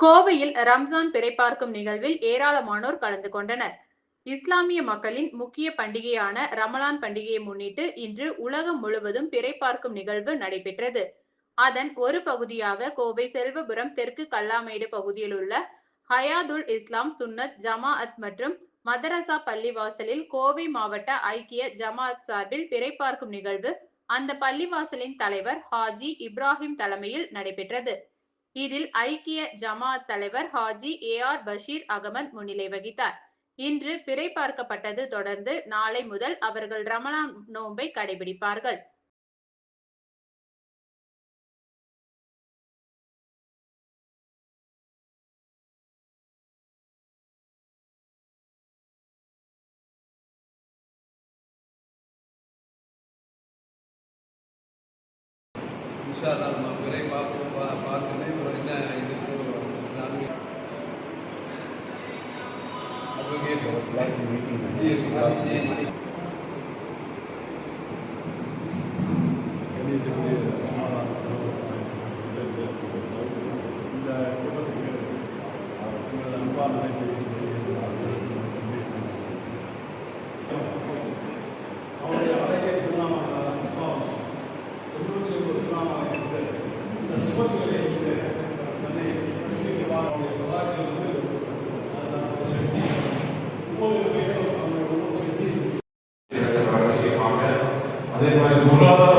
கோவையில் ரம்ஜான் பிறை பார்க்கும் நிகழ்வில் ஏராளமானோர் கலந்து கொண்டனர். இஸ்லாமிய மக்களின் முக்கிய பண்டிகையான ரமலான் பண்டிகையை முன்னிட்டு இன்று உலகம் முழுவதும் பிறை பார்க்கும் நிகழ்வு நடைபெற்றது. அதன் ஒரு பகுதியாக கோவை செல்வபுரம் தெற்கு கல்லாமேடு பகுதியில் உள்ள ஹயாதுல் இஸ்லாம் சுன்னத் ஜமாஅத் மற்றும் மதரசா பள்ளிவாசலில் கோவை மாவட்ட ஐக்கிய ஜமாஅத் சார்பில் பிறை பார்க்கும் நிகழ்வு அந்த பள்ளிவாசலின் தலைவர் ஹாஜி இப்ராஹிம் தலைமையில் நடைபெற்றது. இதில் ஐக்கிய ஜமாத் தலைவர் ஹாஜி ஏ ஆர் பஷீர் அகமது முன்னிலை வகித்தார். இன்று பிறை பார்க்கப்பட்டது தொடர்ந்து நாளை முதல் அவர்கள் ரமலான் நோன்பை கடைபிடிப்பார்கள். இன்ஷா அல்லாஹ் நம்ம விரை பார்ப்போம் இந்த கூட்டத்துக்கு எங்களது அன்பான அவருடைய அழகிய திருநாமங்களான இஸ்லாம் தொண்ணூற்றி ஒன்பது திருநாமாக இருந்து இந்த சிவத்துகளை அதே மாதிரி பொருளாதார